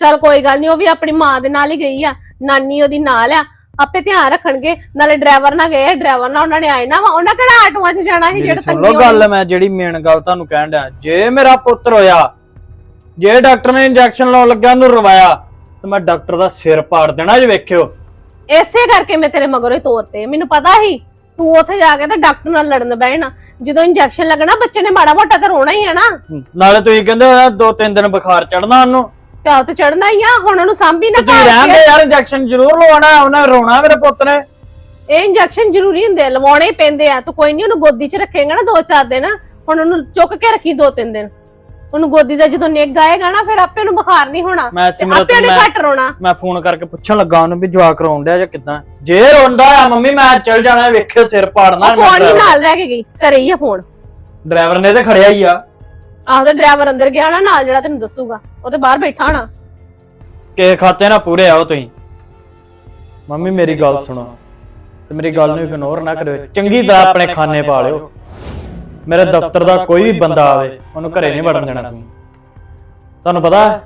ਚਲ ਕੋਈ ਗੱਲ ਨਹੀਂ ਉਹ ਵੀ ਆਪਣੀ ਮਾਂ ਦੇ ਨਾਲ ਹੀ ਗਈ ਆ। ਨਾਨੀ ਉਹਦੀ ਨਾਲ ਆ। ਆਪੇ ਧਿਆਨ ਰੱਖਣਗੇ। ਨਾਲੇ ਡਰਾਈਵਰ ਨਾਲ ਗਏ ਡਰਾਈਵਰ ਨਾਲ ਉਹਨਾਂ ਨੇ ਆਏ ਨਾ ਵਾ ਉਹਨਾਂ ਕਿਹੜਾ ਆਟੋਆਂ 'ਚ ਜਾਣਾ ਸੀ ਜਿਹੜੇ ਸੁਣ ਲਓ ਗੱਲ ਮੈਂ ਜਿਹੜੀ ਮੇਨ ਗੱਲ ਤੁਹਾਨੂੰ ਕਹਿਣ ਡਿਆ। ਜੇ ਮੇਰਾ ਪੁੱਤਰ ਹੋਇਆ ਜੇ ਡਾਕਟਰ ਨੇ ਇੰਜੈਕਸ਼ਨ ਲਾਉਣ ਲੱਗਾ ਉਹਨੂੰ ਰਵਾਇਆ ਤੇ ਮੈਂ ਡਾਕਟਰ ਦਾ ਸਿਰ ਪਾੜ ਦੇਣਾ ਜੇ ਵੇਖਿਓ। ਇਸੇ ਕਰਕੇ ਮੈਂ ਤੇਰੇ ਮਗਰੋਂ ਹੀ ਤੋਰਤੇ। ਮੈਨੂੰ ਪਤਾ ਸੀ ਤੂੰ ਉੱਥੇ ਜਾ ਕੇ ਤਾਂ ਡਾਕਟਰ ਨਾਲ ਲੜਨ ਬਹਿਣਾ ਜਦੋਂ ਇੰਜੈਕਸ਼ਨ ਲੱਗਣਾ ਬੱਚੇ ਨੇ ਮਾੜਾ ਮੋਟਾ ਤਾਂ ਰੋਣਾ ਹੀ ਆ ਨਾ। ਨਾਲੇ ਤੁਸੀਂ ਕਹਿੰਦੇ ਹੋਇਆ ਦੋ ਤਿੰਨ ਦਿਨ ਬੁਖਾਰ ਚੜਨਾ ਉਹਨੂੰ। ਤੇ ਤੇ ਚੜਨਾ ਹੀ ਆ ਹੁਣ ਉਹਨੂੰ ਸਾਂਭੀ ਨਾ ਤੁਸੀਂ ਚ। ਯਾਰ ਇੰਜੈਕਸ਼ਨ ਜ਼ਰੂਰ ਲਵਾਉਣਾ ਉਹਨੇ ਰੋਣਾ ਮੇਰੇ ਪੁੱਤ ਨੇ। ਇਹ ਇੰਜੈਕਸ਼ਨ ਜ਼ਰੂਰੀ ਹੁੰਦੇ ਆ ਲਵਾਉਣੇ ਹੀ ਪੈਂਦੇ ਆ। ਤੂੰ ਕੋਈ ਨਹੀਂ ਉਹਨੂੰ ਗੋਦੀ 'ਚ ਰੱਖੇਗਾ ਨਾ ਦੋ ਚਾਰ ਦਿਨ। ਹੁਣ ਉਹਨੂੰ ਚੁੱਕ ਕੇ ਰੱਖੀ ਦੋ ਤਿੰਨ ਦਿਨ। ਉਹਨੂੰ ਗੋਦੀ ਦਾ ਜਦੋਂ ਨਿੱਘ ਆਏਗਾ ਨਾ ਫਿਰ ਆਪੇ ਉਹਨੂੰ ਬੁਖਾਰ ਨਹੀਂ ਹੋਣਾ ਮੈਂ ਤੇ ਸਿਮਰਤ ਆਪੇ ਉਹਨੇ ਮੈਂ- ਘੱਟ ਰੋਣਾ। ਮੈਂ ਫੋਨ ਕਰਕੇ ਪੁੱਛਣ ਲੱਗਾ ਉਹਨੂੰ ਵੀ ਜਵਾਕ ਰੋਣ ਡਿਆ ਜਾਂ ਕਿਦਾਂ। ਜੇ ਰੋਂਦਾ ਆ ਮੰਮੀ ਮੈਂ ਚੱਲ ਜਾਣਾ ਵੇਖਿਓ ਸਿਰ ਪਾੜਨਾ ਉਹ ਫੋਨ ਹੀ ਨਾਲ ਰਹਿ ਕੇ ਗਈ ਘਰੇ ਹੀ ਆ ਫੋਨ। ਡਰਾਈਵਰ ਨੇ ਤੇ ਖੜਿਆ ਹੀ ਆ। ਆਹੋ ਤੇ ਡਰਾਈਵਰ ਅੰਦਰ ਗਿਆ ਨਾ ਨਾਲ ਜਿਹੜਾ ਤੈਨੂੰ ਦੱਸੂਗਾ ਉਹ ਤੇ ਬਾਹਰ ਬੈਠਾ ਹੋਣਾ। ਕਿ ਖਾਤੇ ਨਾ ਪੂਰੇ ਆਓ ਤੁਸੀਂ। ਮੰਮੀ ਮੇਰੀ ਗੱਲ ਸੁਣੋ। ਤੇ ਮੇਰੀ ਗੱਲ ਨੂੰ ਇਗਨੋਰ ਨਾ ਕਰਿਓ। ਚੰਗੀ ਤਰ੍ਹਾਂ ਆਪਣੇ ਖਾਨੇ ਪਾ ਲਿਓ। ਮੇਰੇ ਦਫ਼ਤਰ ਦਾ ਕੋਈ ਵੀ ਬੰਦਾ ਆਵੇ, ਉਹਨੂੰ ਘਰੇ ਨਹੀਂ ਵੜਨ ਦੇਣਾ ਤੁਸੀਂ ਤੁਹਾਨੂੰ ਪਤਾ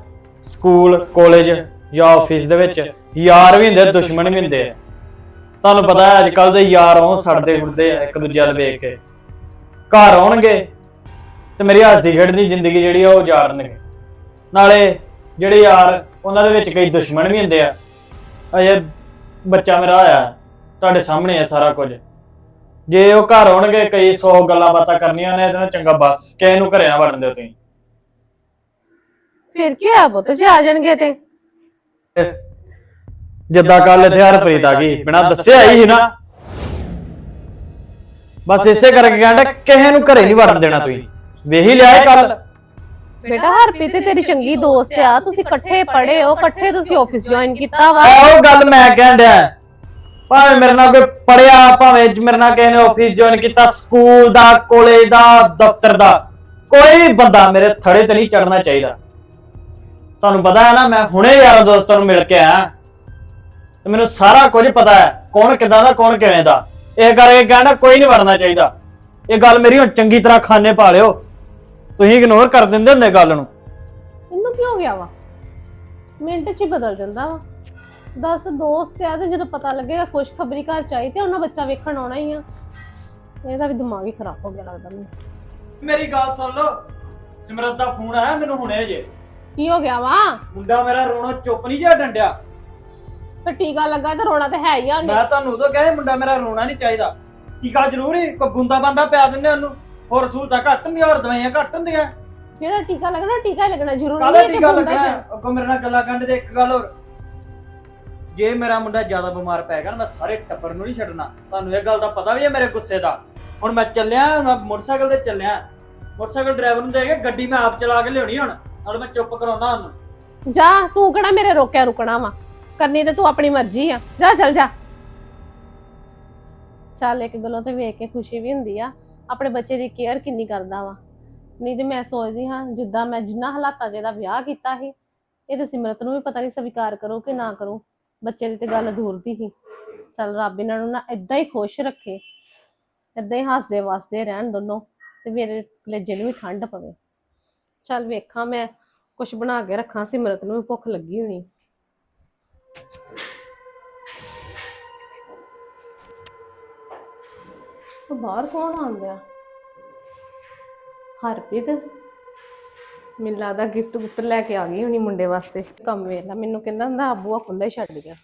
ਸਕੂਲ, ਕਾਲਜ ਜਾਂ ਆਫਿਸ ਦੇ ਵਿੱਚ ਯਾਰ ਵੀ ਹੁੰਦੇ, ਦੁਸ਼ਮਣ ਵੀ ਹੁੰਦੇ ਆ। ਤੁਹਾਨੂੰ ਪਤਾ ਹੈ ਅੱਜ ਕੱਲ ਦੇ ਯਾਰ ਉਹ ਸੜਦੇ ਫੁੱਟਦੇ ਆ, ਇੱਕ ਦੂਜੇ ਵੱਲ ਵੇਖ ਕੇ। ਘਰ ਆਉਣਗੇ ਤੇ ਮੇਰੀ ਹੱਸਦੀ ਖੇਡਦੀ ਜ਼ਿੰਦਗੀ ਜਿਹੜੀ ਆ, ਉਹ ਜਾਣਨਗੇ ਨਾਲੇ ਜਿਹੜੇ ਯਾਰ, ਉਹਨਾਂ ਦੇ ਵਿੱਚ ਕਈ ਦੁਸ਼ਮਣ ਵੀ ਹੁੰਦੇ ਆ। ਅਜੇ ਬੱਚਾ ਮੇਰਾ ਆਇਆ, ਤੁਹਾਡੇ ਸਾਹਮਣੇ ਆ ਸਾਰਾ ਕੁਝ। ਜੇ ਉਹ ਘਰ ਆਉਣਗੇ ਕਈ 100 ਗੱਲਾਂ ਬਾਤਾਂ ਕਰਨੀਆਂ ਨੇ ਇਹਦੇ ਨਾਲ ਚੰਗਾ ਬਸ। ਕਿਸੇ ਨੂੰ ਘਰੇ ਨਾ ਵੜਨ ਦਿਓ ਤੁਸੀਂ। ਫਿਰ ਕੀ ਆ ਪੁੱਤ ਜੇ ਆ ਜਾਣਗੇ ਤੇ? ਜਿੱਦਾਂ ਕੱਲ ਇੱਥੇ ਹਰਪ੍ਰੀਤ ਆ ਗਈ ਬਿਨਾਂ ਦੱਸਿਆ ਹੀ ਸੀ ਨਾ। ਬਸ ਇਸੇ ਕਰਕੇ ਕਹਿੰਦਾ ਕਿਸੇ ਨੂੰ ਘਰੇ ਨਹੀਂ ਵੜਨ ਦੇਣਾ ਤੁਸੀਂ। ਵੇਹੀ ਲਿਆ ਕੱਲ ਬੇਟਾ ਹਰਪ੍ਰੀਤ ਤੇ ਤੇਰੀ ਚੰਗੀ ਦੋਸਤ ਆ ਤੁਸੀਂ ਇਕੱਠੇ ਪੜ੍ਹੇ ਹੋ ਇਕੱਠੇ ਤੁਸੀਂ ਆਫਿਸ ਜੁਆਇਨ ਕੀਤਾ ਵਾ। ਉਹ ਗੱਲ ਮੈਂ ਡਿਆ। ਭਾਵੇਂ ਮੇਰੇ ਨਾਲ ਕੋਈ ਪੜਿਆ, ਭਾਵੇਂ ਮੇਰੇ ਨਾਲ ਕਿਸੇ ਨੇ ਆਫਿਸ ਜੁਆਇਨ ਕੀਤਾ ਸਕੂਲ ਦਾ ਕਾਲਜ ਦਾ, ਦਫ਼ਤਰ ਦਾ, ਕੋਈ ਵੀ ਬੰਦਾ ਮੇਰੇ ਥੜੇ ਤੇ ਨਹੀਂ ਚੜਨਾ ਚਾਹੀਦਾ। ਤੁਹਾਨੂੰ ਪਤਾ ਹੈ ਨਾ, ਮੈਂ ਹੁਣੇ ਯਾਰਾਂ ਦੋਸਤਾਂ ਨੂੰ ਮਿਲ ਕੇ ਆਇਆ। ਤੇ ਮੈਨੂੰ ਸਾਰਾ ਕੁਝ ਪਤਾ ਹੈ, ਕੌਣ ਕਿਦਾਂ ਦਾ, ਕੌਣ ਕਿਵੇਂ ਦਾ। ਇਹ ਕਰਕੇ ਕਹਿੰਦਾ ਕੋਈ ਨਹੀਂ ਵੜਨਾ ਚਾਹੀਦਾ। ਇਹ ਗੱਲ ਮੇਰੀ ਹੁਣ ਚੰਗੀ ਤਰ੍ਹਾਂ ਖਾਨੇ ਪਾ ਲਿਓ। ਤੁਸੀਂ ਇਗਨੋਰ ਕਰ ਦਿੰਦੇ ਹੁੰਦੇ ਗੱਲ ਨੂੰ। ਇਹਨੂੰ ਕੀ ਹੋ ਗਿਆ ਵਾ? ਮਿੰਟ 'ਚ ਹੀ ਬਦਲ ਜਾਂਦਾ ਵਾ। ਦਸ ਦੋਸਤ ਆ ਤੇ ਜਦੋਂ ਪਤਾ ਲੱਗੇਗਾ ਖੁਸ਼ਖਬਰੀ ਘਰ ਚ ਆਈ ਤੇ ਉਹਨਾਂ ਬੱਚਾ ਵੇਖਣ ਆਉਣਾ ਹੀ ਆ। ਇਹਦਾ ਵੀ ਦਿਮਾਗ ਹੀ ਖਰਾਬ ਹੋ ਗਿਆ ਲੱਗਦਾ ਮੈਨੂੰ। ਮੇਰੀ ਗੱਲ ਸੁਣ ਲਓ। ਸਿਮਰਤ ਦਾ ਫੋਨ ਆਇਆ ਮੈਨੂੰ ਹੁਣੇ ਜੇ ਕੀ ਹੋ ਗਿਆ ਵਾ? ਮੁੰਡਾ ਮੇਰਾ ਰੋਣਾ ਚੁੱਪ ਨਹੀਂ ਜਿਹਾ ਡੰਡਿਆ। ਤੇ ਟੀਕਾ ਲੱਗਾ ਤੇ ਰੋਣਾ ਤੇ ਹੈ ਹੀ ਆ ਉਹਨੇ। ਮੈਂ ਤੁਹਾਨੂੰ ਉਦੋਂ ਕਿਹਾ ਸੀ ਮੁੰਡਾ ਮੇਰਾ ਰੋਣਾ ਨਹੀਂ ਚਾਹੀਦਾ। ਟੀਕਾ ਜ਼ਰੂਰੀ ਕੋਈ ਬੁੰਦਾ ਬੰਦਾ ਪਿਆ ਦਿੰਦੇ ਉਹਨੂੰ। ਹੋਰ ਸਹੂਲਤਾਂ ਘੱਟ ਹੁੰਦੀਆਂ ਹੋਰ ਦਵਾਈਆਂ ਘੱਟ ਹੁੰਦੀਆਂ। ਜਿਹੜਾ ਟੀਕਾ ਲੱਗਣਾ ਟੀਕਾ ਹੀ ਲੱਗਣਾ ਜ਼ਰੂਰੀ ਕਾਹਦਾ ਨਹੀਂ ਕਿ ਟੀਕਾ ਹੁੰਦਾ ਲੱਗਣਾ? ਹੀ। ਹੈ? ਅੱਗੋਂ ਮੇਰੇ ਨਾਲ ਗੱਲਾਂ ਕਰਨ ਦੇ ਇੱਕ ਗੱਲ ਹੋਰ। ਜੇ ਮੇਰਾ ਮੁੰਡਾ ਜ਼ਿਆਦਾ ਬਿਮਾਰ ਪੈ ਗਿਆ ਨਾ, ਮੈਂ ਸਾਰੇ ਟੱਬਰ ਨੂੰ ਨਹੀਂ ਛੱਡਣਾ। ਤੁਹਾਨੂੰ ਇਹ ਗੱਲ ਦਾ ਪਤਾ ਵੀ ਹੈ ਮੇਰੇ ਗੁੱਸੇ ਦਾ। ਹੁਣ ਮੈਂ ਚੱਲਿਆ, ਮੈਂ ਮੋਟਰਸਾਈਕਲ ਤੇ ਚੱਲਿਆ। ਮੋਟਰਸਾਈਕਲ ਡਰਾਈਵਰ ਨੂੰ ਦੇ ਕੇ ਗੱਡੀ ਮੈਂ ਆਪ ਚਲਾ ਕੇ ਲਿਆਉਣੀ ਹੁਣ। ਨਾਲ ਮੈਂ ਚੁੱਪ ਕਰਾਉਣਾ ਉਹਨੂੰ ਜਾ, ਤੂੰ ਕਿਹੜਾ ਮੇਰੇ ਰੋਕਿਆ ਰੁਕਣਾ ਵਾ? ਕਰਨੀ ਤੇ ਤੂੰ ਆਪਣੀ ਮਰਜ਼ੀ ਆ। ਜਾ, ਚੱਲ ਜਾ। ਚੱਲ, ਇੱਕ ਗੱਲੋਂ ਤੇ ਵੇਖ ਕੇ ਖੁਸ਼ੀ ਵੀ ਹੁੰਦੀ ਆ। ਆਪਣੇ ਬੱਚੇ ਦੀ ਕੇਅਰ ਕਿੰਨੀ ਕਰਦਾ ਵਾ। ਨਹੀਂ ਤੇ ਮੈਂ ਸੋਚਦੀ ਹਾਂ, ਜਿੱਦਾਂ ਮੈਂ ਜਿੰਨਾ ਹਾਲਾਤਾਂ 'ਚ ਇਹਦਾ ਵਿਆਹ ਕੀਤਾ ਸੀ, ਇਹ ਤੇ ਸਿਮਰਤ ਨੂੰ ਵੀ ਪਤਾ ਨਹੀਂ ਸਵੀਕਾਰ ਕਰੋ ਕਿ ਨਾ ਕਰੋ। ਬੱਚੇ ਦੀ ਤੇ ਗੱਲ ਦੂਰ ਦੀ ਸੀ। ਚੱਲ ਰੱਬ ਇਹਨਾਂ ਨੂੰ ਨਾ ਇਦਾਂ ਹੀ ਖੁਸ਼ ਰੱਖੇ ਇਦਾਂ ਹੀ ਹੱਸਦੇ ਵਸਦੇ ਰਹਿਣ ਦੋਨੋਂ ਤੇ ਮੇਰੇ ਕਲੇਜੇ ਨੂੰ ਵੀ ਠੰਡ ਪਵੇ। ਚੱਲ ਵੇਖਾਂ ਮੈਂ ਕੁਛ ਬਣਾ ਕੇ ਰੱਖਾਂ, ਸਿਮਰਤ ਨੂੰ ਵੀ ਭੁੱਖ ਲੱਗੀ ਹੋਣੀ। ਉਹ ਬਾਹਰ ਕੌਣ ਆਉਂਦਿਆ ਹਰਪ੍ਰੀਤ? ਮੈਨੂੰ ਲੱਗਦਾ ਗਿਫਟ ਗੁਫਟ ਲੈ ਕੇ ਆ ਗਈ ਹੋਣੀ ਮੁੰਡੇ ਵਾਸਤੇ। ਕੰਮ ਵੇਲਾ ਮੈਨੂੰ ਕਹਿੰਦਾ ਹੁੰਦਾ ਆਬੂਆ ਖੁੱਲਾ ਹੀ ਛੱਡ ਗਿਆ।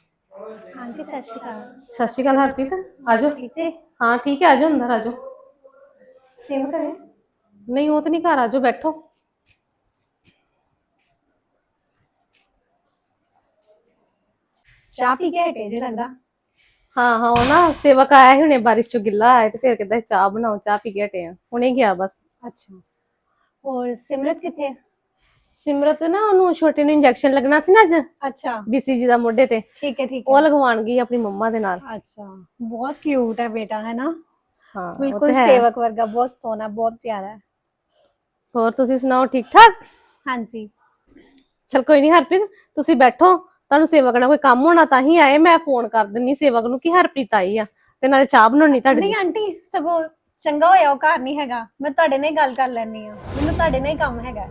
ਆਂਟੀ ਸਤਿ ਸ਼੍ਰੀ ਅਕਾਲ। ਸਤਿ ਸ਼੍ਰੀ ਅਕਾਲ ਹਰਪ੍ਰੀਤ ਆਜੋ। ਠੀਕ ਹੈ ਹਾਂ ਠੀਕ ਹੈ ਆਜੋ ਅੰਦਰ ਆਜੋ। ਸੇਵ ਕਰੇ? ਨਹੀਂ ਉਹ ਤਾਂ ਨਹੀਂ ਘਰ ਆਜੋ ਬੈਠੋ। ਚਾਹ ਪੀ ਕੇ ਹਟੇ ਜੇ ਲੱਗਦਾ ਹਾਂ ਹਾਂ ਉਹ ਨਾ ਸੇਵਕ ਆਇਆ ਸੀ ਹੁਣੇ ਬਾਰਿਸ਼ ਚੋਂ ਗਿੱਲਾ ਆਇਆ ਤੇ ਫਿਰ ਕਹਿੰਦਾ ਚਾਹ ਬਣਾਓ ਚਾਹ ਪੀ ਕੇ ਹਟੇ ਆ। ਹੁਣੇ ਗਿਆ ਬਸ। ਅੱਛਾ। ਹੋਰ ਸਿਮਰਤ ਕਿੱਥੇ? ਸਿਮਰਤ ਨਾ ਉਹਨੂੰ ਛੋਟੇ ਨੂੰ ਇੰਜੈਕਸ਼ਨ ਲੱਗਣਾ ਸੀ ਨਾ ਅੱਜ। ਅੱਛਾ। ਬੀਸੀਜੀ ਦਾ ਮੋਢੇ ਤੇ। ਠੀਕ ਹੈ ਠੀਕ ਉਹ ਲਗਵਾਉਣ ਗਈ ਆਪਣੀ ਮੰਮਾ ਦੇ ਨਾਲ। ਅੱਛਾ। ਬਹੁਤ ਕਿਊਟ ਹੈ ਬੇਟਾ ਹੈ ਨਾ? ਹਾਂ ਉਹ ਬਿਲਕੁਲ ਤੇ ਹੈ। ਸੇਵਕ ਵਰਗਾ ਬਹੁਤ ਸੋਹਣਾ ਬਹੁਤ ਪਿਆਰਾ ਹੈ। ਹੋਰ ਤੁਸੀਂ ਸੁਣਾਓ ਠੀਕ ਠਾਕ? ਹਾਂਜੀ। ਚਲ ਕੋਈ ਨਹੀਂ ਹਰਪ੍ਰੀਤ ਤੁਸੀਂ ਬੈਠੋ। ਤੁਹਾਨੂੰ ਸੇਵਕ ਨਾਲ ਕੋਈ ਕੰਮ ਹੋਣਾ ਤਾਂ ਹੀ ਆਏ। ਮੈਂ ਫੋਨ ਕਰ ਦਿੰਨੀ ਸੇਵਕ ਨੂੰ ਕਿ ਹਰਪ੍ਰੀਤ ਆਈ ਆ। ਤੇ ਨਾਲੇ ਚਾਹ ਬਣਾਉਣੀ ਤੁਹਾਡੇ ਲਈ। ਨਹੀਂ ਆਂਟੀ ਸਗੋਂ ਚੰਗਾ ਹੋਇਆ ਉਹ ਘਰ ਨਹੀਂ ਹੈਗਾ। ਮੈਂ ਤੁਹਾਡੇ ਨਾਲ ਹੀ ਗੱਲ ਕਰ ਲੈਣੀ ਆ ਮੈਨੂੰ ਤੁਹਾਡੇ ਨਾਲ ਹੀ ਕੰਮ ਹੈਗਾ।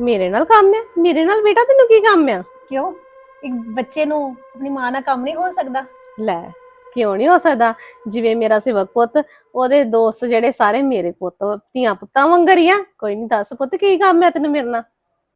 ਮੇਰੇ ਨਾਲ ਕੰਮ ਆ? ਮੇਰੇ ਨਾਲ ਬੇਟਾ ਤੈਨੂੰ ਕੀ ਕੰਮ ਆ? ਕਿਉਂ? ਇੱਕ ਬੱਚੇ ਨੂੰ ਆਪਣੀ ਮਾਂ ਨਾਲ ਕੰਮ ਨਹੀਂ ਹੋ ਸਕਦਾ। ਲੈ ਕਿਉਂ ਨਹੀਂ ਹੋ ਸਕਦਾ? ਜਿਵੇਂ ਮੇਰਾ ਸੇਵਕ ਪੁੱਤ ਉਹਦੇ ਦੋਸਤ ਜਿਹੜੇ ਸਾਰੇ ਮੇਰੇ ਪੁੱਤ ਧੀਆਂ ਪੁੱਤਾਂ ਵਾਂਗਰ ਹੀ ਆ। ਕੋਈ ਨਹੀਂ ਦੱਸ ਪੁੱਤ ਕੀ ਕੰਮ ਆ ਤੈਨੂੰ ਮੇਰੇ ਨਾਲ?